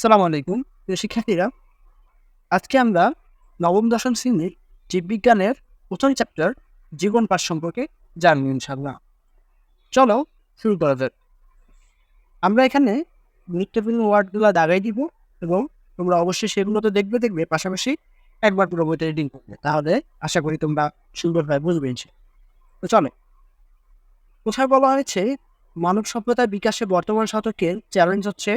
সালাম আলাইকুম শিক্ষার্থীরা। আজকে আমরা নবম, দশম শ্রেণির জীববিজ্ঞানের প্রথম চ্যাপ্টার জীবন পাঠ সম্পর্কে জানব ইনশাল্লাহ চলো শুরু করা যাক। আমরা এখানে গুরুত্বপূর্ণ ওয়ার্ডগুলো দাগাই দিব এবং তোমরা অবশ্যই সেগুলো তো দেখবে দেখবে, পাশাপাশি একবার পুরো বইটা রিডিং করবে। তাহলে আশা করি তোমরা সুন্দরভাবে বুঝবে। তো চলো। কোথায় বলা হয়েছে, মানব সভ্যতার বিকাশে বর্তমান শতকের চ্যালেঞ্জ হচ্ছে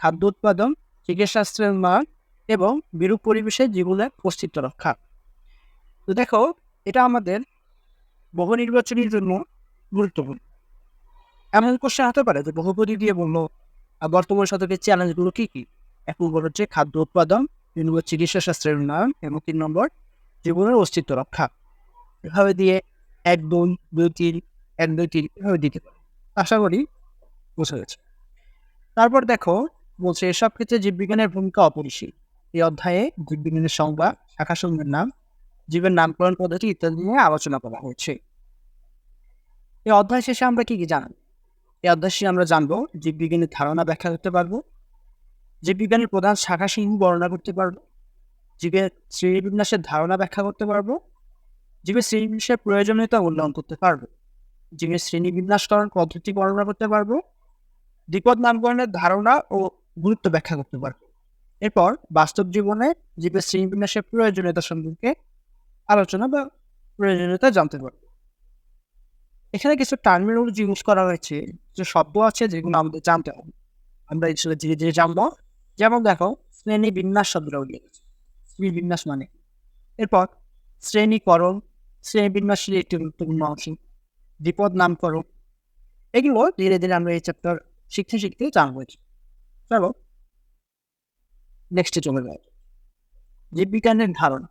খাদ্য উৎপাদন চিকিৎসাস্ত্রের মান এবং বিরূপ পরিবেশে জীবনের অস্তিত্ব রক্ষা। তো দেখো, এটা আমাদের বহু নির্বাচনের জন্য গুরুত্বপূর্ণ। এমন কোশ্চেন হতে পারে যে বহুপদী দিয়ে বলল বর্তমান শতকের চ্যালেঞ্জগুলো কী কী? এক নম্বর হচ্ছে খাদ্য উৎপাদন দুই নম্বর চিকিৎসা শাস্ত্রের উন্নয়ন এবং তিন নম্বর জীবনের অস্তিত্ব রক্ষা। এভাবে দিয়ে এক দুই দুই তিন, এক দুই তিন এভাবে দিতে পারে। আশা করি বোঝা গেছে। তারপর দেখো বলছে, এসব ক্ষেত্রে জীববিজ্ঞানের ভূমিকা অপরিসীম। এই অধ্যায়ে জীববিজ্ঞানের সংজ্ঞা শাখা সমূহের নাম, জীবের নামকরণ পদ্ধতি ইত্যাদি নিয়ে আলোচনা করা হয়েছে। এই অধ্যায় শেষে আমরা কি কি জানব? এই অধ্যায় শেষে আমরা জানব, জীববিজ্ঞানের ধারণা ব্যাখ্যা করতে পারব, জীববিজ্ঞানের প্রধান শাখা সমূহ বর্ণনা করতে পারব, জীবের শ্রেণীবিন্যাসের ধারণা ব্যাখ্যা করতে পারব, জীবের শ্রেণীবিন্যাসের প্রয়োজনীয়তা মূল্যায়ন করতে পারব, জীবের শ্রেণীবিন্যাসকরণ পদ্ধতি বর্ণনা করতে পারব, দ্বিপদ নামকরণের ধারণা ও গুরুত্ব ব্যাখ্যা করতে পারব এরপর বাস্তব জীবনে জীবের শ্রেণীবিন্যাসের প্রয়োজনীয়তা সম্পর্কে আলোচনা বা প্রয়োজনীয়তা জানতে পারব এখানে কিছু টার্মিনোলজি ইউজ করা হয়েছে যে শব্দ আছে যেগুলো আমাদের জানতে হবে। আমরা এসে ধীরে ধীরে জানব। যেমন দেখো শ্রেণি বিন্যাস শব্দটা উল্লেখ শ্রেণি বিন্যাস মানে? এরপর, শ্রেণীকরণ শ্রেণি বিন্যাসের একটি গুরুত্বপূর্ণ অংশ। দ্বিপদ নামকরণ। এগুলো ধীরে ধীরে আমরা এই চ্যাপ্টার শিখতে শিখতে জানব। চলো নেক্সটে চলে যাই। জীববিজ্ঞানের ধারণা।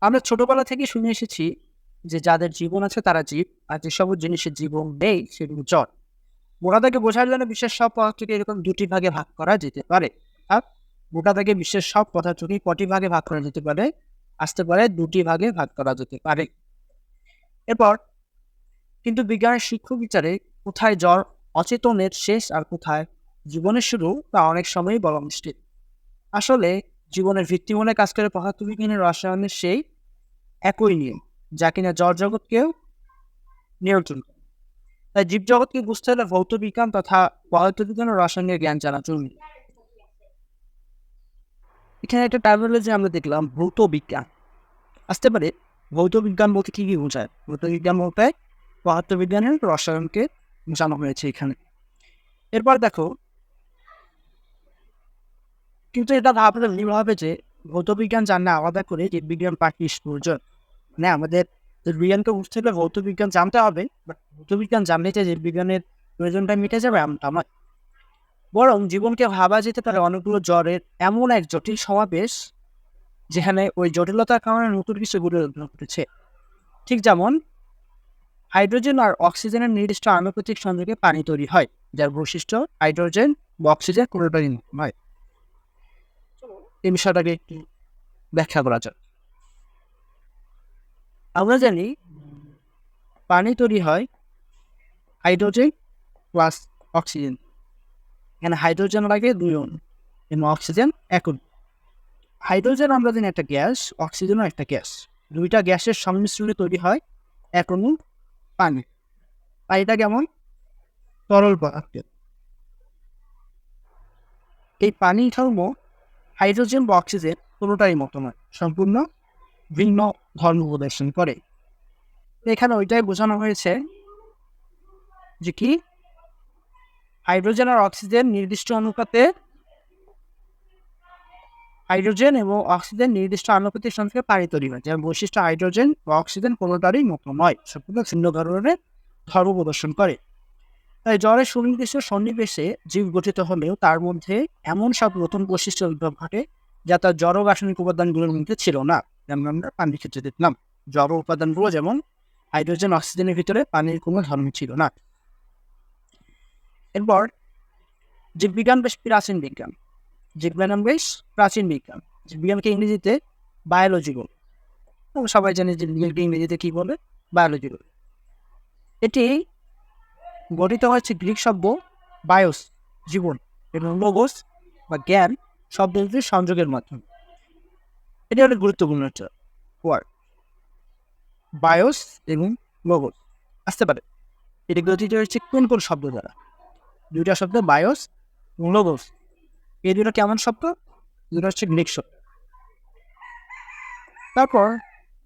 আমরা ছোটবেলা থেকে শুনে এসেছি যে যাদের জীবন আছে তারা জীব, আর যেসব জিনিসের জীবন নেই সেগুলো জড়। মোটা থেকে বোঝার জন্য বিশ্বের সব পদার্থকে এরকম দুটি ভাগে ভাগ করা যেতে পারে। আর মোটা থেকে বিশ্বের সব পদার্থকে কটি ভাগে ভাগ করা যেতে পারে? আসতে পারে দুটি ভাগে ভাগ করা যেতে পারে। এরপর কিন্তু বিজ্ঞানের শিক্ষক বিচারে কোথায় জ্বর অচেতনের শেষ আর কোথায়? জীবনের শুরু তা অনেক সময়ই বলা মুশকিল। আসলে জীবনের ভিত্তিমূলে কাজ করে পদার্থবিজ্ঞানের রসায়নের সেই একই নিয়ম, যা কিনা জড় জগৎকেও নিয়ন্ত্রণ করে। তাই জীবজগৎকে বুঝতে হলে ভৌত বিজ্ঞান তথা পদার্থবিজ্ঞান ও রসায়নের জ্ঞান জানা জরুরি। এখানে একটা টার্মিনোলজি আমরা দেখলাম, ভৌত বিজ্ঞান। আসতে পারে, ভৌত বিজ্ঞান বলতে কি কি বোঝায়? ভৌত বিজ্ঞান বলতে পদার্থবিজ্ঞানের রসায়নকে বোঝানো হয়েছে এখানে। এরপর দেখো, কিন্তু এটা ভাবলে ভুল হবে যে ভৌতবিজ্ঞান জানা আলাদা করে জীববিজ্ঞান পাঠ্য প্রয়োজন মানে আমাদের বিজ্ঞানকে বুঝতে হলে ভৌত বিজ্ঞান জানতে হবে বাট ভৌতবিজ্ঞান জানলে যে জীববিজ্ঞানের প্রয়োজনটা মিটে যাবে নয়। বরং জীবনকে ভাবা যেতে পারে অনেকগুলো জ্বরের এমন এক জটিল সমাবেশ, যেখানে ওই জটিলতার কারণে নতুন কিছু গড়ে উঠেছে। ঠিক যেমন হাইড্রোজেন আর অক্সিজেনের নির্দিষ্ট আনুপাতিক সংযোগে পানি তৈরি হয়, যার বৈশিষ্ট্য হাইড্রোজেন বা অক্সিজেন কোনোটারই নয় এই বিষয়টাকে একটু ব্যাখ্যা করা যাক। আমরা জানি পানি তৈরি হয় হাইড্রোজেন প্লাস অক্সিজেন। এখানে হাইড্রোজেন লাগে দুই অণু এবং অক্সিজেন এক হাইড্রোজেন আমরা জানি একটা গ্যাস, অক্সিজেনও একটা গ্যাস। দুইটা গ্যাসের সংমিশ্রণে তৈরি হয় এক অণু পানি। পানিটা কেমন? তরল পদার্থ। এই পানি ধর্ম হাইড্রোজেন বা অক্সিজেন কোনোটাই মতো নয় সম্পূর্ণ ভিন্ন ধর্ম প্রদর্শন করে। এখানে ওইটাই বোঝানো হয়েছে যে কি? হাইড্রোজেন আর অক্সিজেন নির্দিষ্ট অনুপাতে হাইড্রোজেন এবং অক্সিজেন নির্দিষ্ট আনুপাতিক সংখ্যা পানি তৈরি হয়। যেমন বৈশিষ্ট্য, হাইড্রোজেন বা অক্সিজেন কোনোটারই মতো নয় সম্পূর্ণ ভিন্ন ধরনের ধর্ম প্রদর্শন করে। তাই জ্বরের সুনির্দিষ্ট সন্নিবেশে জীব গঠিত হলেও তার মধ্যে এমন সব নতুন বৈশিষ্ট্য উদ্ভব ঘটে যা তার জড় রাসায়নিক উপাদানগুলোর মধ্যে ছিল না, যেমন আমরা পানির ক্ষেত্রে দেখলাম। জড় উপাদানগুলো যেমন হাইড্রোজেন, অক্সিজেনের ভিতরে পানির কোনো ধর্ম ছিল না। এরপর জীববিজ্ঞান বেশ প্রাচীন বিজ্ঞান। জীববিজ্ঞান বেশ প্রাচীন বিজ্ঞান। জীববিজ্ঞানকে ইংরেজিতে বায়োলজি বলে। আমরা সবাই জানি যে বিজ্ঞানকে ইংরেজিতে কী বলে? বায়োলজি বলে। এটি গঠিত হয়েছে গ্রিক শব্দ বায়োস জীবন এবং লোগোস বা জ্ঞান শব্দ সংযোগের মাধ্যমে। এটি অনেক গুরুত্বপূর্ণ একটা ওয়ার্ড বায়োস এবং লোগোস আসতে পারে। এটি গঠিত হচ্ছে কোন কোন শব্দ দ্বারা? দুইটা শব্দ বায়োস এবং লোগোস এই দুটো কেমন শব্দ দুটো হচ্ছে গ্রিক শব্দ। তারপর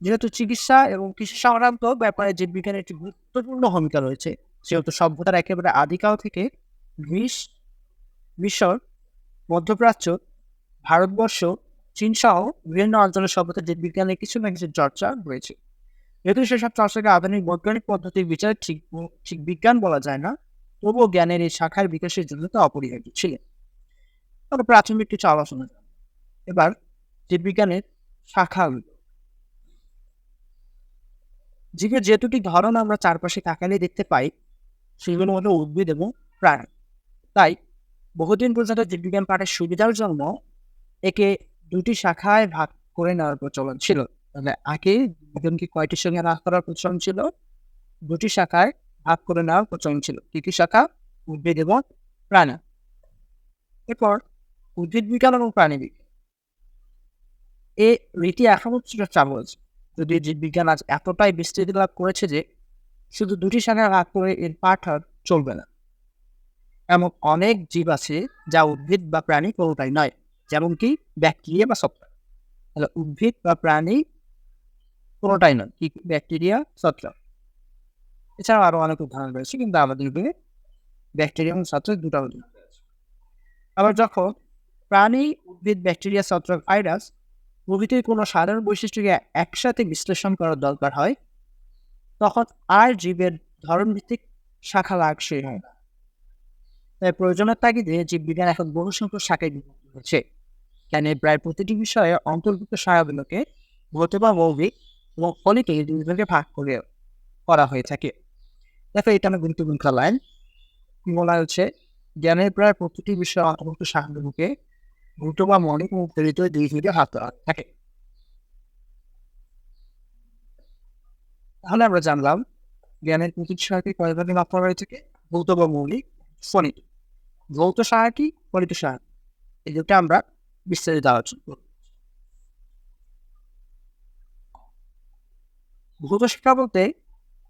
যেহেতু চিকিৎসা এবং কৃষি সংক্রান্ত ব্যাপারে জীববিজ্ঞানের একটি গুরুত্বপূর্ণ ভূমিকা রয়েছে, সেহেতু সভ্যতার একেবারে আদিকাল থেকে গ্রিস, মিশর, মধ্যপ্রাচ্য, ভারতবর্ষ, চীন সহ বিভিন্ন অঞ্চলের সভ্যতা জীববিজ্ঞানের কিছু না কিছু চর্চা রয়েছে। যেহেতু সেসব চর্চাকে আধুনিক বৈজ্ঞানিক পদ্ধতির বিচার ঠিক ঠিক বিজ্ঞান বলা যায় না, তবুও জ্ঞানের এই শাখার বিকাশের জন্য তা অপরিহার্য ছিলেন। তবে প্রাথমিক কিছু আলোচনা। এবার জীববিজ্ঞানের শাখাগুলো জীবের যে দুটি ধরন আমরা চারপাশে তাকালে দেখতে পাই সেগুলো হলো উদ্ভিদ এবং প্রাণী। তাই বহুদিন পর্যন্ত জীববিজ্ঞান পাঠের সুবিধার জন্য একে দুটি শাখায় ভাগ করে নেওয়ার প্রচলন ছিল। তাহলে আগে জীববিজ্ঞানকে কয়টি সঙ্গে ভাগ করার প্রচলন ছিল? দুটি শাখায় ভাগ করে নেওয়ার প্রচলন ছিল। কি কি শাখা? উদ্ভিদ এবং প্রাণী। এরপর উদ্ভিদ বিজ্ঞান এবং প্রাণী বিজ্ঞান। এ রীতি এখনও কিছুটা চালু আছে। যদি জীববিজ্ঞান আজ এতটাই বিস্তৃতি লাভ করেছে যে, শুধু দুটি শাখায় ভাগ করে এর পাঠ আর চলবে না। এমন অনেক জীব আছে যা উদ্ভিদ বা প্রাণী কোনোটাই নয়, যেমন কি ব্যাকটেরিয়া বা ছত্রাক তাহলে উদ্ভিদ বা প্রাণী কোনোটাই নয়, কি ব্যাকটেরিয়া ছত্রাক এছাড়াও আরও অনেক উদাহরণ রয়েছে, কিন্তু আমাদের ব্যাকটেরিয়া এবং ছত্রাক দুটা উদাহরণ আবার যখন প্রাণী উদ্ভিদ, ব্যাকটেরিয়া, ছত্রাক, ভাইরাস প্রভৃতির কোনো সাধারণ বৈশিষ্ট্যকে একসাথে বিশ্লেষণ করার দরকার হয়। তখন আর জীবের ধরনভিত্তিক শাখা লাগ সেই হয় না। তাই প্রয়োজনের তাগিদে জীববিজ্ঞান এখন বহু সংখ্যক শাখায় বিভক্ত হয়েছে। কেন প্রায় প্রতিটি বিষয়ে অন্তর্ভুক্ত শাখাগুলোকে ভৌত বা মৌলিক এবং ফলিকে দুই ভাগ করে করা হয়ে থাকে। দেখো, এটা আমার গুরুত্বপূর্ণ লাইন বলা হচ্ছে জ্ঞানের প্রায় প্রতিটি বিষয়ে অন্তর্ভুক্ত শাখাগুলোকে ভৌত বা মৌলিক এবং দুই ভাগ করা থাকে তাহলে আমরা জানলাম জ্ঞানের প্রতিটি শাখাকে কয় ভাগে ভাগ করা হয়ে ভৌত বা মৌলিক ফলিত ভৌত সহায়কী ফলিত সহায়ক এই দুটো আমরা বিস্তারিত আলোচনা করব ভৌত শাখা বলতে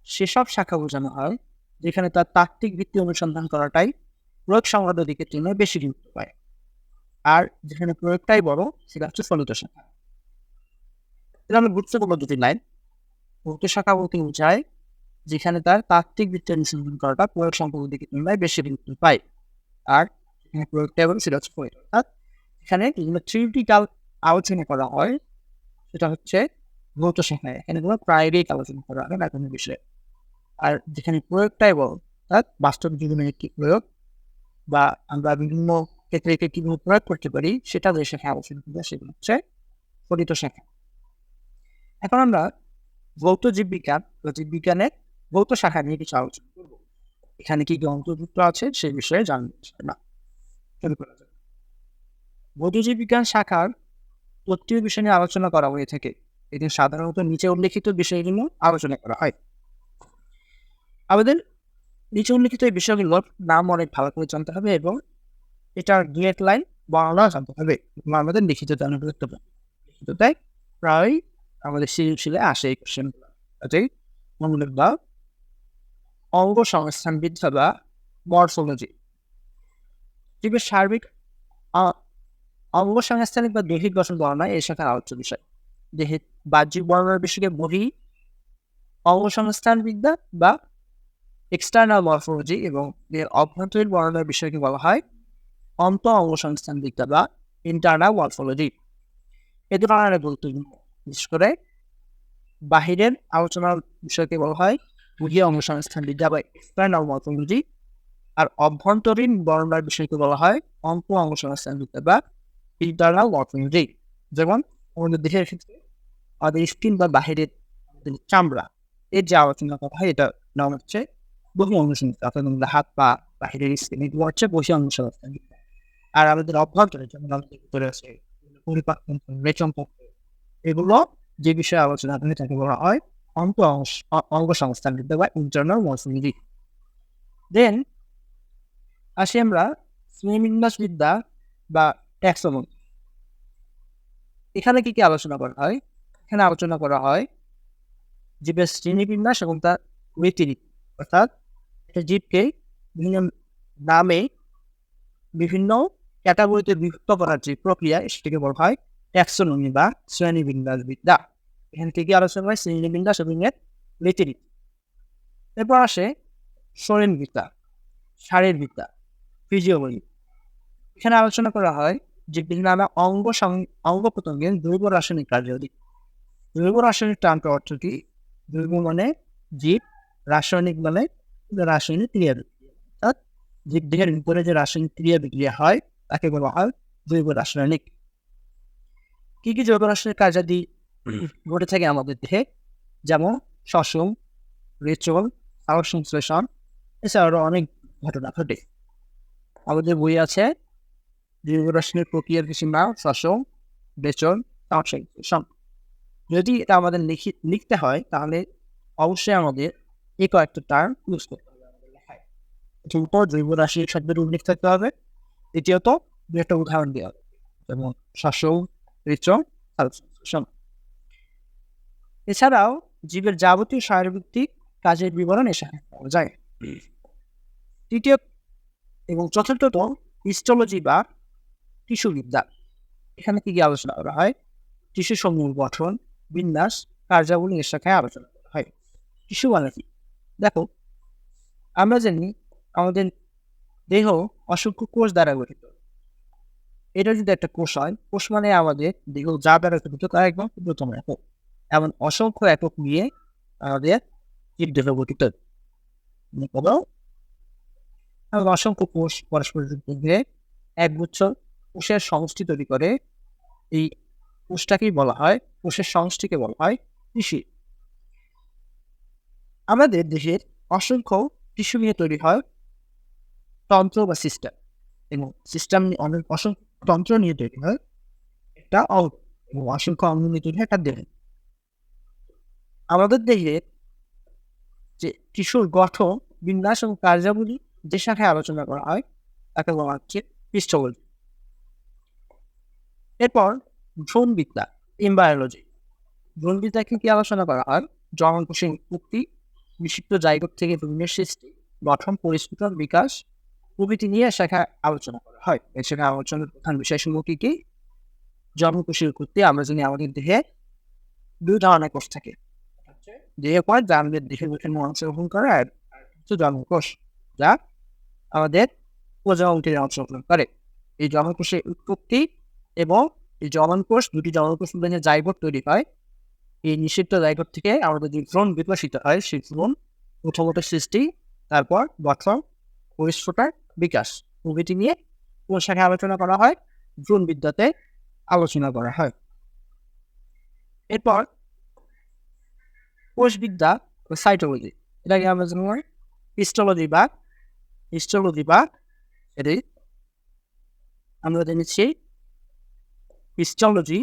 সেসব শাখা বোঝানো হয় যেখানে তার তাত্ত্বিক ভিত্তি অনুসন্ধান করাটাই প্রয়োগ সংক্রান্ত দিকের জন্য বেশি গুরুত্ব পায় আর যেখানে প্রয়োগটাই বড়, সেটা হচ্ছে ফলিত শাখা। এটা আমরা গুরুত্বপূর্ণ দুটি লাইন ভৌত শাখা বলতে বোঝায় যেখানে তার তাত্ত্বিক ভিত্তি অনুসন্ধান করাটা প্রয়োগ সংক্রান্ত দিকের তুলনায় বেশি গুরুত্ব পায়। আর এখানে প্রয়োগটা এবং সেটা হচ্ছে ফলিত। অর্থাৎ এখানে যেগুলো থিওরিটিক্যাল আলোচনা করা হয়, সেটা হচ্ছে ভৌত শাখায়। এখানে কোনো প্রায়োরিক আলোচনা করা হয় না কোনো বিষয়ে। আর যেখানে প্রয়োগটাই বড়, অর্থাৎ বাস্তব জীবনের একটি প্রয়োগ বা আমরা বিভিন্ন ক্ষেত্রে একে কীভাবে প্রয়োগ করতে পারি? সেটা যে শাখায় আলোচনা করবে সেগুলো হচ্ছে। ফলিত শাখা। এখন আমরা ভৌত জীববিজ্ঞান বা জীববিজ্ঞানের ভৌত শাখা নিয়ে কিছু আলোচনা করব। এখানে কি কি অন্তর্ভুক্ত আছে সেই বিষয়ে জানব না শুরু করা ভৌতজীব বিজ্ঞান শাখার তত্ত্বীয় বিষয় নিয়ে আলোচনা করা হয়ে থাকে। এতে সাধারণত নিচে উল্লেখিত বিষয়গুলো আলোচনা করা হয়। আমাদের নিচে উল্লেখিত এই বিষয়গুলোর নাম অনেক ভালো করে জানতে হবে এবং এটার এক লাইন বর্ণনা জানতে হবে আমাদের লিখিত জানা করতে হবে লিখিততায় প্রায় আমাদের সৃজনশীলে আসে এই কোশ্চেনগুলো কাজেই মনে রাখবা অঙ্গ সংস্থান বিদ্যা বা মরফোলজি। জীবের সার্বিক অঙ্গ সংস্থানিক বা দৈহিক গঠন বর্ণনা এই শাখার আলোচ্য বিষয়। দেহের বাহ্যিক বর্ণনার বিষয়কে বহি অঙ্গ সংস্থান বিদ্যা বা এক্সটার্নাল মরফোলজি এবং এর অভ্যন্তরীণ বর্ণনার বিষয়কে বলা হয় অন্ত অঙ্গ সংস্থান বিদ্যা বা ইন্টারনাল মরফোলজি এ ধরনের গুরুত্বপূর্ণ বিশেষ করে বাহিরের আলোচনার বিষয়কে বলা হয় বুঝিয়ে অঙ্গ সংস্থান বিদ্যা বা এক্সটার্নাল মরফোলজি আর অভ্যন্তরীণ বর্ণনার বিষয়কে বলা হয় অন্ত অঙ্গ সংস্থান বিদ্যা বা ইন্টারনাল মরফোলজি যেমন আমাদের দেহের ক্ষেত্রে আমাদের স্কিন বা বাহিরের চামড়া, এর যে আলোচনা করা হয় এটা নাম হচ্ছে বহু সংস্থান অর্থাৎ হাত, পা, বাহিরের স্কিন এগুলো হচ্ছে বসে সংস্থান আর আমাদের অভ্যন্তরে যেমন আমাদের আছে পরিপাক, রেচন এগুলো যে বিষয়ে আলোচনা করে তাকে বলা হয় অন্ত অঙ্গ সংস্থান বিদ্যা বা ইন্টারনাল মরফোলজি দেন আসি আমরা শ্রেণীবিন্যাসবিদ্যা বা ট্যাক্সোনমি এখানে কি কি আলোচনা করা হয়? এখানে আলোচনা করা হয় জীবের শ্রেণীবিন্যাস এবং তার ব্যতিরিক্ত অর্থাৎ একটা জীবকে বিভিন্ন নামে বিভিন্ন ক্যাটাগরিতে বিভক্ত করার যে প্রক্রিয়া, সেটিকে বলা হয় ট্যাক্সোনমি বা শ্রেণীবিন্যাস বিদ্যা এখানে কি কি আলোচনা হয় শ্রেণীবিন্যাস এবং এর ব্যতিরিক্ত এরপর আসে শরীরবিদ্যা শারীরবিদ্যা ফিজিওলজি। এখানে আলোচনা করা হয় যে বিভিন্ন অঙ্গ অঙ্গ প্রত্যঙ্গের জৈব রাসায়নিক কার্যাবলী জৈব রাসায়নিক টানটা অর্থ কি? জৈব মানে জীব, রাসায়নিক মানে রাসায়নিক ক্রিয়া বিক্রিয়া অর্থাৎ জীব দেহের ভিতরে যে রাসায়নিক ক্রিয়া বিক্রিয়া হয় তাকে বলা হয় জৈব রাসায়নিক। কি কি জৈব রাসায়নিক কার্যাদি ঘটে থাকে আমাদের দেহে? যেমন শ্বসন রেচল সার সংশ্লেষণ এছাড়াও অনেক ঘটনা ঘটে। আমাদের বই আছে, জৈব রাসায়নিক প্রক্রিয়ার কিছু নাম শ্বসন বেচন সার সংশ্লেষণ। যদি এটা আমাদের লিখি, লিখতে হয়, তাহলে অবশ্যই আমাদের এই কয়েকটা টার্ম ইউজ করতে হবে। জৈব রাসায়নিক শব্দের উল্লেখ থাকতে হবে। দ্বিতীয়ত দু একটা উদাহরণ দেওয়া যেমন শাসক সংশ্লেষণ এছাড়াও জীবের যাবতীয় শারীরভিত্তিক কাজের বিবরণ এসে পাওয়া যায়। তৃতীয় এবং চতুর্থত হিস্টোলজি বা টিস্যুবিদ্যা এখানে কি কি আলোচনা করা হয়? টিস্যু সমূহ গঠন, বিন্যাস, কার্যাবলী এর শাখায় আলোচনা করা হয়। টিস্যু মানে কি? দেখো, আমরা জানি আমাদের দেহ অসংখ্য কোষ দ্বারা গঠিত। এটা যদি একটা কোষ হয়, কোষ মানে আমাদের দেহ যা দ্বারা গঠিত তা একদম ক্ষুদ্রতম একক। এমন অসংখ্য একক নিয়ে আমাদের জীবদেহ গঠিত। এবং অসংখ্য কোষ পরস্পর যুক্ত হয়ে একগুচ্ছ কোষের সমষ্টি তৈরি করে। এই কোষটাকেই বলা হয়, কোষের সমষ্টিকে বলা হয় টিস্যু আমাদের দেশের অসংখ্য টিস্যু নিয়ে তৈরি হয় তন্ত্র বা সিস্টেম এবং সিস্টেম অনেক অসংখ্য তন্ত্র নিয়ে তৈরি হয়। একটা অঙ্গ এবং অসংখ্য অঙ্গ নিয়ে তৈরি হয় একটা দেহ। আমাদের দেহে যে টিস্যুর গঠন, বিন্যাস এবং কার্যাবলী যে শাখায় আলোচনা করা হয়, তাকে বলা হচ্ছে পৃষ্ঠবলী। এরপর ভ্রূণবিদ্যা এমবায়োলজি ভ্রূণবিদ্যাকে কি আলোচনা করা হয়? জন্মকোষের উৎপত্তি বিশিষ্ট জায়গত থেকে ভ্রূণের সৃষ্টি, গঠন পরিস্ফুটন বিকাশ প্রভৃতি নিয়ে শাখা আলোচনা করা হয়। এই শাখা আলোচনার প্রধান বিষয়সমূহ কি কি? জন্মকোষের উৎপত্তি আমরা জানি আমাদের দেহে দুই ধরনের কোষ থাকে। দেহে পর যা আমাদের দেহের বিভিন্ন অংশগ্রহণ করে আর হচ্ছে জন্মকোষ যা আমাদের প্রজননকে অংশগ্রহণ করে। এই জন্মকোষের উৎপত্তি এবং এই জমনকোষ দুটি জমনকোষ মিলে জাইগোট তৈরি হয়। এই নিষিদ্ধ জাইগোট থেকে আমাদের যে ভ্রূণ বিকশিত হয়, সেই ভ্রূণ প্রথমত সৃষ্টি, তারপর গঠন পরিস্ফোটার বিকাশ। প্রভৃতি নিয়ে কোন শাখায় আলোচনা করা হয় ভ্রূণ বিদ্যাতে আলোচনা করা হয়। এরপর কোষবিদ্যা সাইটোলজি এটাকে আমরা জানি হিস্টোলজি বা হিস্টোলজি বা এটি আমরা জেনেছি হিস্টোলজি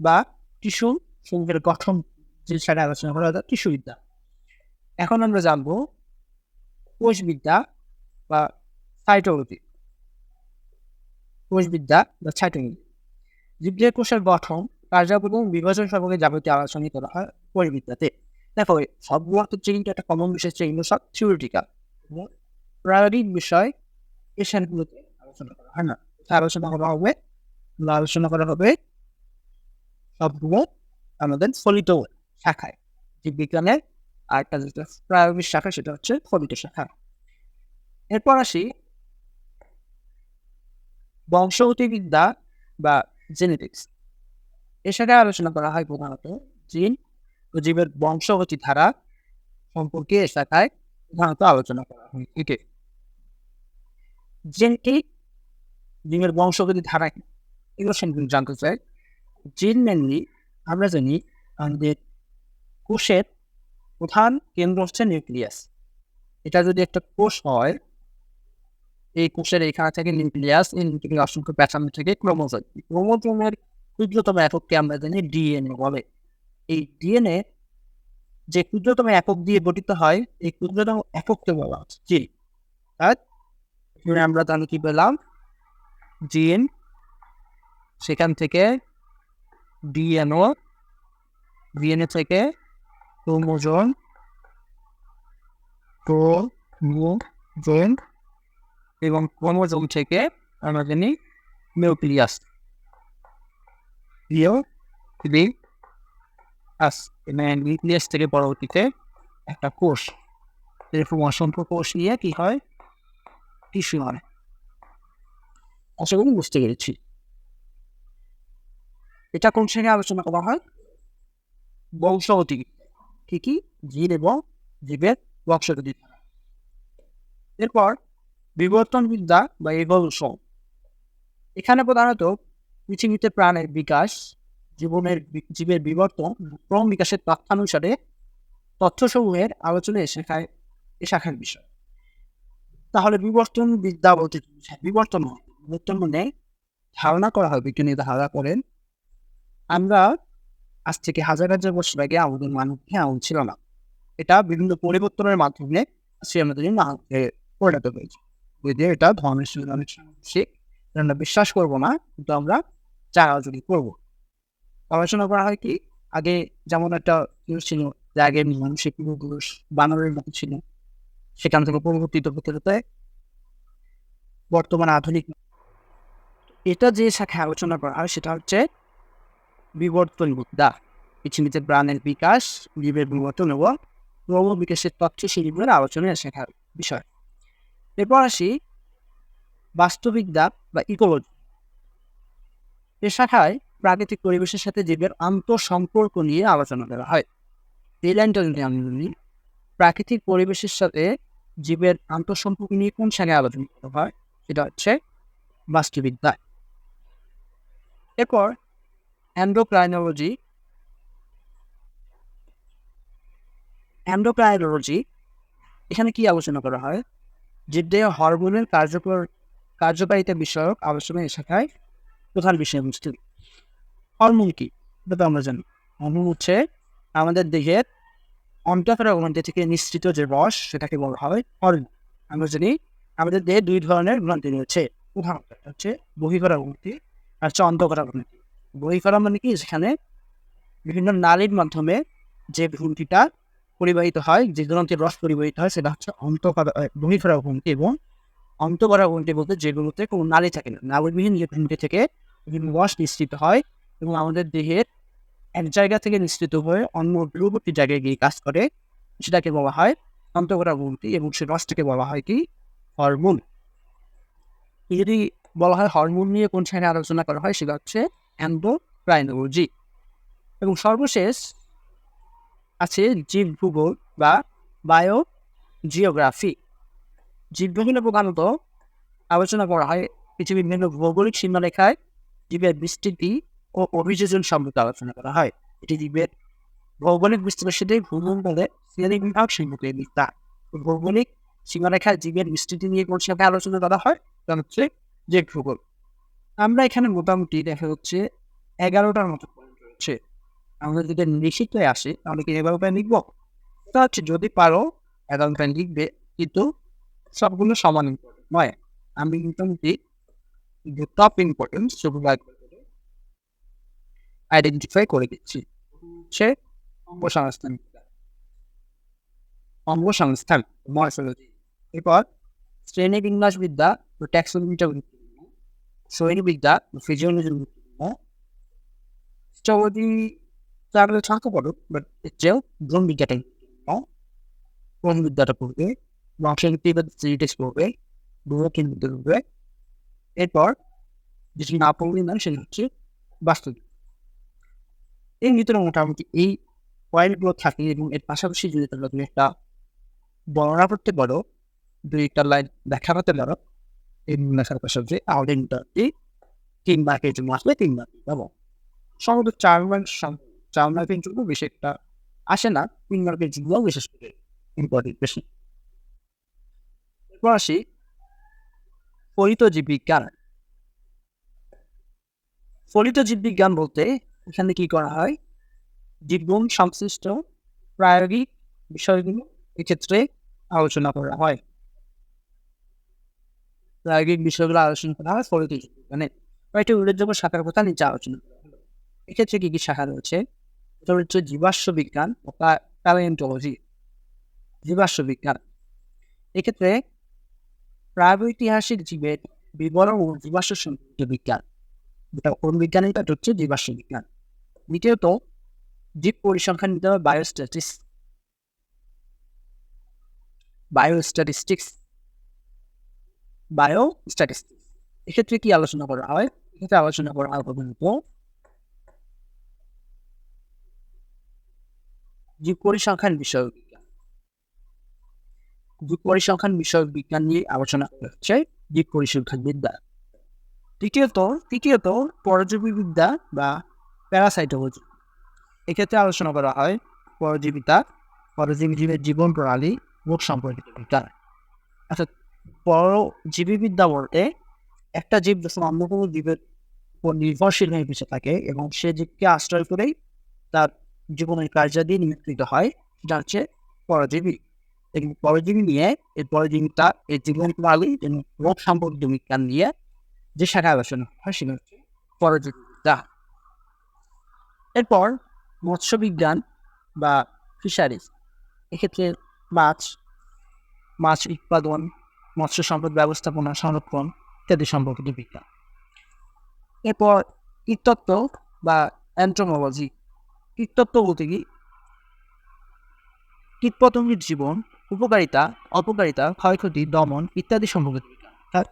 বা টিস্যু সমূহের গঠন, যে সেটা আলোচনা করা হয় টিস্যুবিদ্যা এখন আমরা জানব কোষবিদ্যা বা সাইটোলজি কোষবিদ্যা বা সাইটোলজি জীবদেহ কোষের গঠন কার্যাবলী বিভাজন সম্পর্কে যাবতীয় আলোচনা করা হয় কোষবিদ্যাতে। দেখো সবগুলো হচ্ছে কিন্তু একটা কমন বিষয় হচ্ছে সব থিওরিটিক্যাল প্রায়োরিক বিষয় এশিয়ানগুলোতে আলোচনা করা হয় না। আলোচনা করা হবে আলোচনা করা হবে সবগুলো আমাদের ফলিত শাখায়। জীববিজ্ঞানের আরেকটা যেটা প্রায়োগিক শাখা, সেটা হচ্ছে ফলিত শাখা। এরপর আসি বংশগতিবিদ্যা বা জেনেটিক্স এর সাথে আলোচনা করা হয় প্রধানত জিন ও জীবের বংশগতি ধারা সম্পর্কে এ শাখায় প্রধানত আলোচনা করা হয়। একে জেনেটিক জিনের বংশগতি ধারা এগুলো সম্পর্কে জানতে চাই। জিন মেনলি আমরা জানি আমাদের কোষের প্রধান কেন্দ্র হচ্ছে নিউক্লিয়াস। এটা যদি একটা কোষ হয় এই কোষের এখানে থেকে নিউক্লিয়াস এই নিউক্লিয়াস অসংখ্য প্যাটার্ন থেকে ক্রোমোজোম ক্রোমোজোমের ক্ষুদ্রতম একককে আমরা জানি ডিএনএ বলে। এই ডিএনএ যে ক্ষুদ্রতম একক দিয়ে গঠিত হয়, এই ক্ষুদ্রতম একককে বলা হচ্ছে জি এবার আমরা তাহলে কি পেলাম? জিন সেখান থেকে ডিএনও ডিএনএ থেকে ক্রোমোজোম ক্রোমোজোম এবং ক্রোমোজোম থেকে আমরা জানি নিউক্লিয়াস নিউক্লিয়াস নিউক্লিয়াস থেকে পরবর্তীতে একটা কোষ। এরকম অসংখ্য কোষ নিয়ে কি হয়? টিস্যু হয়। করি বুঝতে পেরেছি। এটা কোন শ্রেণি আলোচনা করা হয়? বংশগতি। কি? জীব এবং জীবের বংশগতি। এরপর বিবর্তনবিদ্যা বা ইভলিউশন এখানে প্রধানত পৃথিবীতে প্রাণের বিকাশ, জীবনের জীবের বিবর্তন, ক্রম বিকাশের তথ্যানুসারে তথ্যসমূহের আলোচনা এ শাখায়, এ শাখার বিষয়। তাহলে বিবর্তন বিদ্যা বলতে বিবর্তন বিবর্তন মানে ধারণা করা হয় বিজ্ঞানী ধারণা করেন, আমরা আজ থেকে হাজার হাজার বছর আগে আমাদের মানবকে এমন ছিল না। এটা বিভিন্ন পরিবর্তনের মাধ্যমে সে আমাদের পরিণত হয়েছে। যদিও এটা ধর্মের সঙ্গে অনেক সাংঘর্ষিক আমরা বিশ্বাস করব না, কিন্তু আমরা চারাজুড়ি করব। গবেষণা করা হয় কি, আগে যেমন একটা জিনিস ছিল যে আগে মানুষের পূর্বপুরুষ বানরের মতো ছিল, সেখান থেকে পরিবর্তিত হতে হতে বর্তমানে আধুনিক এটা যে শাখায় আলোচনা করা হয় সেটা হচ্ছে বিবর্তন বিদ্যা পৃথিবীতে প্রাণের বিকাশ, জীবের বিবর্তন এবং ক্রম বিকাশের তথ্য সেগুলোর আলোচনায় শেখার বিষয়। এরপর আসি বাস্তবিক বাস্তুবিদ্যা বা ইকোলজি। এ শাখায় প্রাকৃতিক পরিবেশের সাথে জীবের আন্তঃসম্পর্ক নিয়ে আলোচনা করা হয়। এই লাইনটা যদি আমি প্রাকৃতিক পরিবেশের সাথে জীবের আন্তঃসম্পর্ক নিয়ে কোন শাখায় আলোচনা করা হয়, সেটা হচ্ছে বাস্তুবিদ্যা এরপর অ্যান্ডোক্রাইনোলজি অ্যান্ডোক্রাইনোলজি এখানে কি আলোচনা করা হয়? জীবদেহ হরমোনের কার্যকর, কার্যকারিতা বিষয়ক আলোচনা এ শাখায় প্রধান বিষয়বস্তু হরমোন কি? এটা তো আমরা জানি। হরমোন হচ্ছে আমাদের দেহের অন্তঃকরা গ্রন্থি থেকে নিঃসৃত যে রস, সেটাকে বলা হয় হরমোন। আমরা জানি আমাদের দেহে দুই ধরনের গ্রন্থি রয়েছে। প্রধানত হচ্ছে বহিকরা গ্রন্থি আর হচ্ছে অন্তঃকরা গ্রন্থি। বহিকরা মানে কি? যেখানে বিভিন্ন নালীর মাধ্যমে যে গ্রন্থিটা পরিবাহিত হয়, যে গ্রন্থির রস পরিবাহিত হয়, সেটা হচ্ছে অন্তঃকরা বহিকরা গ্রন্থি এবং অন্তঃকরা গ্রন্থি বলতে যেগুলোতে কোনো নালী থাকে না। নালীবিহীন গ্রন্থি থেকে রস নিঃসৃত হয় এবং আমাদের দেহের এক জায়গা থেকে নিঃসৃত হয়ে অন্য দূরবর্তী জায়গায় গিয়ে কাজ করে, সেটাকে বলা হয় অন্তঃকরা গ্রন্থি এবং সে রসটাকে বলা হয় কি? হরমোন। যদি বলা হয় হরমোন নিয়ে কোন শ্রেণি আলোচনা করা হয়, সেটা হচ্ছে অ্যান্ডোক্রাইনোলজি এবং সর্বশেষ আছে জীব ভূগোল বা বায়ো জিওগ্রাফি জীববিজ্ঞানে প্রধানত আলোচনা করা হয় পৃথিবীর বিভিন্ন ভৌগোলিক সীমারেখায় জীবের বিস্তৃতি ও অভিযোজন সম্পর্কে আলোচনা করা হয়। এটি জীবের ভৌগোলিক বিস্তৃতির সাথে ভূগোল বলে শ্রেণি বিভাগ সম্পর্কে বিস্তার। ভৌগোলিক সীমারেখায় জীবের বিস্তৃতি নিয়ে কোন সাথে আলোচনা করা হয় তা হচ্ছে যে ভূগোল। আমরা এখানে মোটামুটি দেখা যাচ্ছে এগারোটার মতো পয়েন্ট রয়েছে। আমাদের যদি নিশ্চিত আসে, তাহলে কি এগারোটায় লিখব? তা হচ্ছে যদি পারো এগারোটায় লিখবে, কিন্তু সবগুলো সমান নয়, আমি মোটামুটি যে টপ ইম্পর্টেন্ট সেগুলো আইডেন্টিফাই করে দিচ্ছি। সে অঙ্গসংস্থান। অঙ্গসংস্থান মর্ফোলজি এরপর শ্রেণি বিন্যাস বিদ্যা ও ট্যাক্সোনমিটা গুরুত্বপূর্ণ শ্রেণীবিদ্যা ফিজিওলজি গুরুত্বপূর্ণ যদি তাহলে থাকতে পারো বাট এর ভ্রম বিদ্যাটা গুরুত্বপূর্ণ ভ্রম বিদ্যাটা পড়বে বংশগতি বা সিরিটেক্স পড়বে বহুকিন বিদ্যা পড়বে এরপর যেটি না পড়বে না সেটা হচ্ছে বাস্তব এর ভিতরে মোটামুটি এই পয়েন্টগুলো থাকে এবং এর পাশাপাশি যদি তোমরা তুমি একটা বর্ণনা করতে পারো দুই একটা লাইন দেখা করতে পারো এই লেখার পাশাপাশি আউটিংটা এই তিন মার্কের জন্য আসলে তিন মার্ক পাবো সম্ভবত চার মার্ক চার মার্কের জন্য বেশি একটা আসে না, তিন মার্কের জন্য বিশেষ করে ইম্পর্টেন্ট বেশি। এরপর আসি ফলিত জীববিজ্ঞান ফলিত জীববিজ্ঞান বলতে এখানে কি করা হয়? জীবন সংশ্লিষ্ট প্রায়োগিক বিষয়গুলো এক্ষেত্রে আলোচনা করা হয়। প্রায়োগিক বিষয়গুলো আলোচনা করা হয় ফলিত মানে কয়েকটি উল্লেখযোগ্য শাখার কথা নিচে আলোচনা করা এক্ষেত্রে কি কি শাখা রয়েছে? এটা হচ্ছে জীবাশ্ম বিজ্ঞান বা প্যালেন্টোলজি জীবাশ্ম বিজ্ঞান। এক্ষেত্রে প্রাগৈতিহাসিক জীবের বিবরণ ও জীবাশ্ম সম্পর্কিত বিজ্ঞান। এটা কোন বিজ্ঞান এটা হচ্ছে জীবাশ্ম বিজ্ঞান। দ্বিতীয়ত, জীব পরিসংখ্যান নিতে হবে বায়োস্ট্যাটিক্স বায়োস্ট্যাটিস্টিক্স বায়োস্ট্যাটিস্টিক্স এক্ষেত্রে কি আলোচনা করা হয়? এক্ষেত্রে আলোচনা করা হয় জীব পরিসংখ্যান বিষয়ক বিজ্ঞান। পরিসংখ্যান বিষয়ক বিজ্ঞান নিয়ে আলোচনা হচ্ছে জীব পরিসংখ্যান বিদ্যা। তৃতীয়ত তৃতীয়ত, পরজীবী বিদ্যা বা প্যারাসাইটোলজি। এক্ষেত্রে আলোচনা করা হয় পরজীবিতা পরজীবী জীবের জীবন প্রণালী, রোগ সম্পর্কিত বিজ্ঞান অর্থাৎ পরজীবীবিদ্যা বলতে একটা জীব যখন অন্য কোনো জীবের উপর নির্ভরশীল হয়ে বেঁচে থাকে এবং সে জীবকে আশ্রয় করেই তার জীবনের কার্যাদি নিয়ন্ত্রিত হয় সেটা হচ্ছে পরজীবী। এবং পরজীবী নিয়ে এই পরজীবিতা এই জীবন প্রণালী রোগ সম্পর্কিত বিজ্ঞান নিয়ে যে শাখা আলোচনা হয়, সেটা হচ্ছে পরজীবিতা এরপর মৎস্যবিজ্ঞান বা ফিশারিজ এক্ষেত্রে মাছ মাছ উৎপাদন, মৎস্য সম্পদ ব্যবস্থাপনা, সংরক্ষণ ইত্যাদি সম্পর্কিত বিজ্ঞান। এরপর কীটতত্ত্ব বা অ্যান্ট্রোমোলজি কীটতত্ত্ব বলতে কি? কীটপতঙ্গের জীবন, উপকারিতা, অপকারিতা, ক্ষয়ক্ষতি, দমন ইত্যাদি সম্পর্কিত অর্থাৎ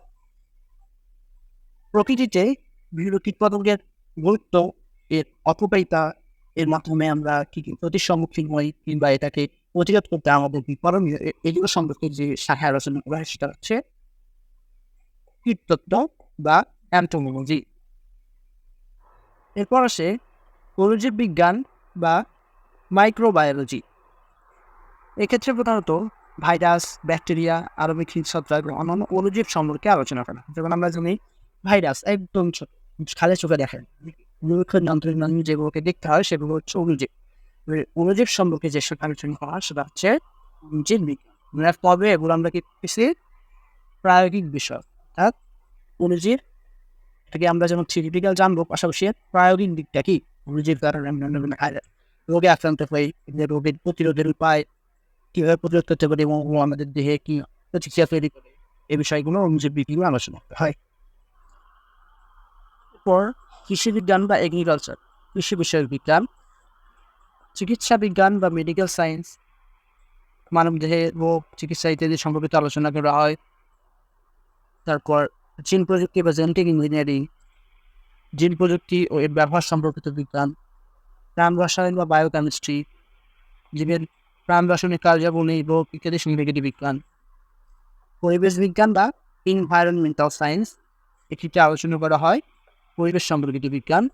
প্রকৃতিতে বিভিন্ন কীটপতঙ্গের গুরুত্ব, এর অপকারিতা, এর মাধ্যমে আমরা কি কি ক্ষতির সম্মুখীন হই কিংবা এটাকে প্রতিরোধ করতে আমাদের বিপরণীয় এ- এগুলো সম্পর্কে যে শাখা আলোচনা করা হয় সেটা হচ্ছে কীটতত্ত্ব বা অ্যান্টোমোলজি এরপর আসে পরিজীব বিজ্ঞান বা মাইক্রোবায়োলজি এক্ষেত্রে প্রধানত ভাইরাস, ব্যাকটেরিয়া, আরবিক এবং অন্যান্য অনুজীব সম্পর্কে আলোচনা করা যেমন আমরা জানি, ভাইরাস একদম খালে চোখে দেখেন মাধ্যমে যেগুলোকে দেখতে হয়, সেগুলো হচ্ছে অনুজীব অনুজীব সম্পর্কে যে সব আলোচনা করা সেটা হচ্ছে অনুজীব বিজ্ঞান। কবে এগুলো আমরা কি পেয়েছি প্রায়োগিক বিষয়, অর্থাৎ অনুজীব এটাকে আমরা যেমন থিওরিটিক্যাল জানব, পাশাপাশি প্রায়োগিক দিকটা কি? বিভিন্ন খায়- রোগে আক্রান্ত হই যে রোগের প্রতিরোধের উপায় কীভাবে প্রতিরোধ করতে পারি এবং আমাদের দেহে কি প্রতিক্রিয়া তৈরি করে এই বিষয়গুলো অনুজীব বিজ্ঞান আলোচনা করা হয় এরপর কৃষি বিজ্ঞান বা এগ্রিকালচার কৃষি বিষয়ক বিজ্ঞান চিকিৎসা বিজ্ঞান বা মেডিকেল সায়েন্স মানবদেহে রোগ চিকিৎসা ইত্যাদি সম্পর্কিত আলোচনা করা হয় তারপর জিন প্রযুক্তি বা জেনেটিক ইঞ্জিনিয়ারিং জিন প্রযুক্তি ও এর ব্যবহার সম্পর্কিত বিজ্ঞান, প্রাণ রসায়ন বা বায়োকেমিস্ট্রি জীবের প্রাণ রাসায়নিক কার্যাবলী, রোগ ইত্যাদি সম্পর্কিত বিজ্ঞান। পরিবেশ বিজ্ঞান বা ইনভায়রনমেন্টাল সায়েন্স এটিতে আলোচনা করা হয় পরিবেশ সম্পর্কিত বিজ্ঞান।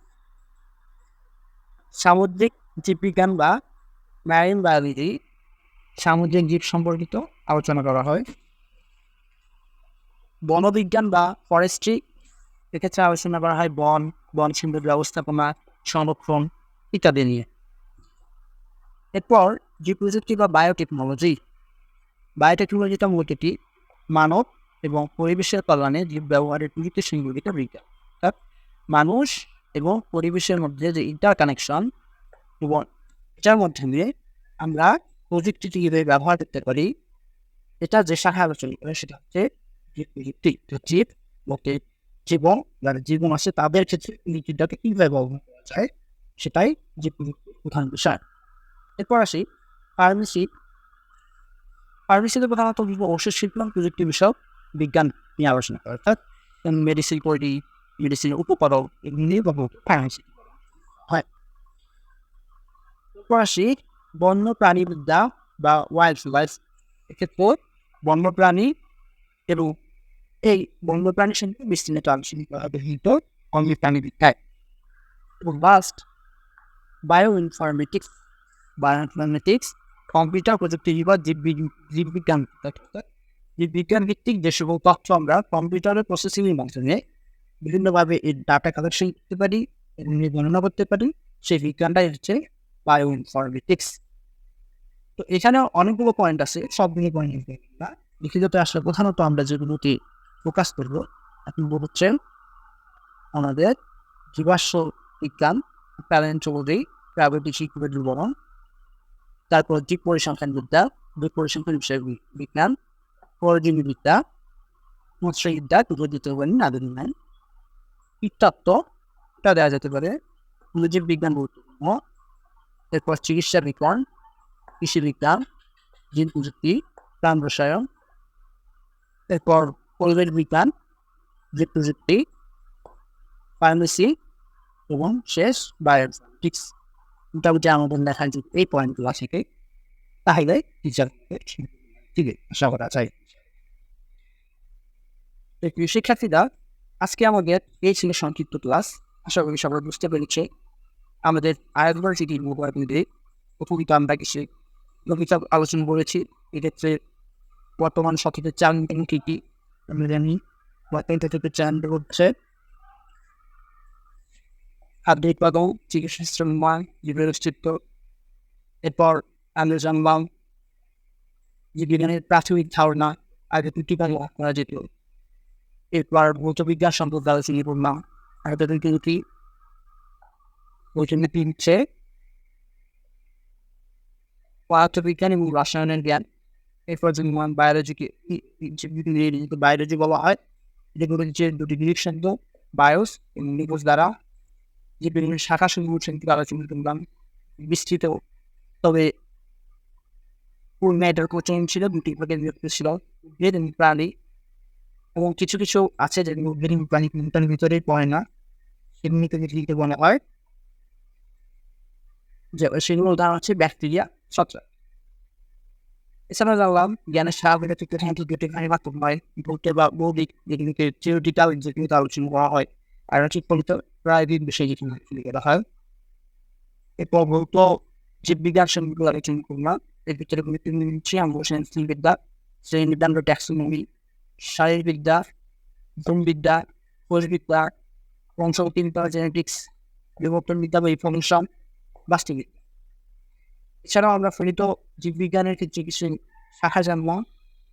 সামুদ্রিক জীববিজ্ঞান বা ম্যারিন বায়োলজি সামুদ্রিক জীব সম্পর্কিত আলোচনা করা হয়। বনবিজ্ঞান বা ফরেস্ট্রি এক্ষেত্রে আলোচনা করা হয় বন বন সম্পদ ব্যবস্থাপনা, সংরক্ষণ ইত্যাদি নিয়ে। এরপর যে প্রযুক্তি বা বায়োটেকনোলজি বায়োটেকনোলজিটা মূলত এটি মানব এবং পরিবেশের কল্যাণে জীব ব্যবহারের প্রযুক্তি সংযোজিত বিজ্ঞান। অর্থাৎ মানুষ এবং পরিবেশের মধ্যে যে ইন্টার কানেকশন এবং এটার মধ্যে দিয়ে আমরা প্রযুক্তিটি কীভাবে ব্যবহার করতে পারি, এটা যে শাখা আলোচনা করে সেটা হচ্ছে জীব প্রযুক্তি জীব জীবন যারা জীবন আছে তাদের ক্ষেত্রে প্রযুক্তিটাকে কীভাবে ব্যবহার করা যায় সেটাই প্রযুক্তির প্রধান বিষয়। এরপর আসি ফার্মেসি ফার্মেসিতে প্রধানত ঔষধ শিল্প প্রযুক্তি বিষয়ক বিজ্ঞান নিয়ে আলোচনা করে অর্থাৎ মেডিসিন কোয়ালিটি মেডিসিনের উপকরণ, এগুলি নিয়ে ফার্মেসি হয়। এরপর আসি বন্য প্রাণীবিদ্যা বা ওয়াইল্ড লাইফ এক্ষেত্রে বন্যপ্রাণী এবং এই বন্যপ্রাণীর সঙ্গে আলোচনা করা ব্যবহৃত এবং last bioinformatics bioinformatics computer প্রযুক্তি বা জীববিজ্ঞান জীববিজ্ঞান ভিত্তিক যে সকল তথ্য আমরা কম্পিউটারের প্রসেসিংয়ের মাধ্যমে বিভিন্নভাবে এর ডাটা কালেকশন করতে পারি এবং গণনা করতে পারি সেই বিজ্ঞানটাই হচ্ছে বায়ো ইনফরমেটিক্স তো এখানে অনেকগুলো পয়েন্ট আছে সবগুলো পয়েন্ট লিখিত আসলে প্রধানত আমরা যেগুলোতে ফোকাস করব। আপনি হচ্ছেন আমাদের জীবাশ্ম বিজ্ঞান প্যালেন্টোলজি শিক্ষকের বিবরণ তারপর জীব পরিসংখ্যান বিদ্যা, জীব পরিসংখ্যান বিষয় বিজ্ঞান, পরজীবী বিদ্যা মৎস্যবিদ্যা দুটো দিতে পারেন জ্ঞান, কীটতত্ত্ব, এটা দেওয়া যেতে পারে। জীব বিজ্ঞান গুরুত্বপূর্ণ। এরপর চিকিৎসা বিজ্ঞান, কৃষি বিজ্ঞান, জিন প্রযুক্তি, প্রাণ রসায়ন। এরপর পরিবেশ বিজ্ঞান জীব প্রযুক্তি ফার্মেসি এবং শেষ বায়োটিক্স মোটামুটি আমাদের দেখা যে এই পয়েন্টগুলো থেকে। তাহলে ঠিক আশা করা যায়। শিক্ষার্থীরা আজকে আমাদের এই ছিল সংক্ষিপ্ত ক্লাস আশা করি সবাই বুঝতে পেরেছে। আমাদের আয়োভার্সিটির মোবাইলে উপকৃত আমরা কিছু আলোচনা করেছি, এক্ষেত্রে বর্তমান সঠিকের চান কী কী আমরা জানি বর্তমান থেকে চান হচ্ছে আপডেট পাবো চিকিৎসা সিস্টেম মান জীবের অস্তিত্ব এরপর আমরা জানলাম যে বিজ্ঞানের প্রাথমিক ধারণা আগে দুটি ভাগে ভাগ করা যেত এরপর ভৌত বিজ্ঞান সম্পর্কে আলোচনা করলাম আর তাদের কিন্তু কি ওইখানে তিনছে পদার্থবিজ্ঞান এবং রসায়নের জ্ঞান এরপর যেমন বায়োলজিকে বায়োলজি বলা হয় যেগুলো হচ্ছে দুটি ডিরেকশন তো বায়োস এবং নিকোজ দ্বারা যে বিভিন্ন শাখা সমূহ সেগুলো আলোচনা করলাম বিস্তৃত তবে পূর্ণ এটার কোচিং ছিল দুটি বিভক্ত ছিল উদ্ভিদ এবং প্রাণী এবং কিছু কিছু আছে যেগুলো উদ্ভিদ এবং প্রাণী কোনটার ভিতরেই পড়ে না সেগুলি থেকে লিখতে বলা হয় যে সেগুলো উদাহরণ হচ্ছে ব্যাকটেরিয়া ছত্রাক এছাড়া জানলাম জ্ঞানের সাহায্যে থেকে সাইন্টিফিক মাধ্যম হয় ভৌতিক বা বৌদ্ধিক যেগুলিকে থিওরিটিক্যাল যেগুলিতে আলোচনা করা হয় আর ঠিক ফলিত প্রায় দিন বিষয় যেখানে করা হয় এরপর ভৌত জীববিজ্ঞান সম্পর্কে আলোচনা করলাম এর ভিতরে গুরুত্বপূর্ণ হচ্ছে আমরা বিদ্যা শ্রেণীবিদ্যা আমরা ট্যাক্সোনমি শারীরবিদ্যা ভ্রমবিদ্যা কোষবিদ্যা বংশগতিবিদ্যা জেনেটিক্স বিবর্তন বিদ্যা বা ইনফরমেশন বাস্তুবিদ্যা এছাড়াও আমরা ফলিত জীববিজ্ঞানের ক্ষেত্রে কিছু শাখা জানলাম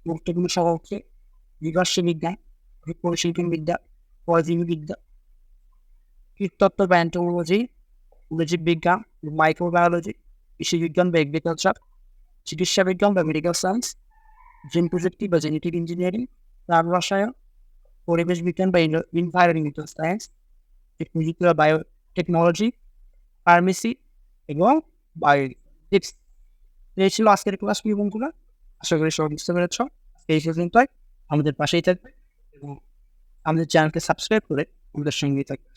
গুরুত্বপূর্ণ শাখা হচ্ছে বিবর্ষ বিজ্ঞান পরিশিল্পন বিদ্যা পরজীবী বিদ্যা কীটতত্ত্ব বা অ্যান্টোমোলজি জীব বিজ্ঞান মাইক্রোবায়োলজি কৃষি বিজ্ঞান বা এগ্রিকালচার চিকিৎসা বিজ্ঞান বা মেডিকেল সায়েন্স জিন প্রযুক্তি বা জেনেটিক ইঞ্জিনিয়ারিং প্রাণ রসায়ন, পরিবেশ বিজ্ঞান বা ইনভায়রনমেন্টাল সায়েন্স প্রযুক্তি বা বায়োটেকনোলজি ফার্মেসি এবং বায়োটিক্স এই ছিল আজকের ক্লাস কি বন্ধুরা। আশা করি সবাই বুঝতে পেরেছ। এই পর্যন্ত আমাদের পাশেই থাকবে এবং আমাদের চ্যানেলকে সাবস্ক্রাইব করে আমাদের সঙ্গেই থাকবে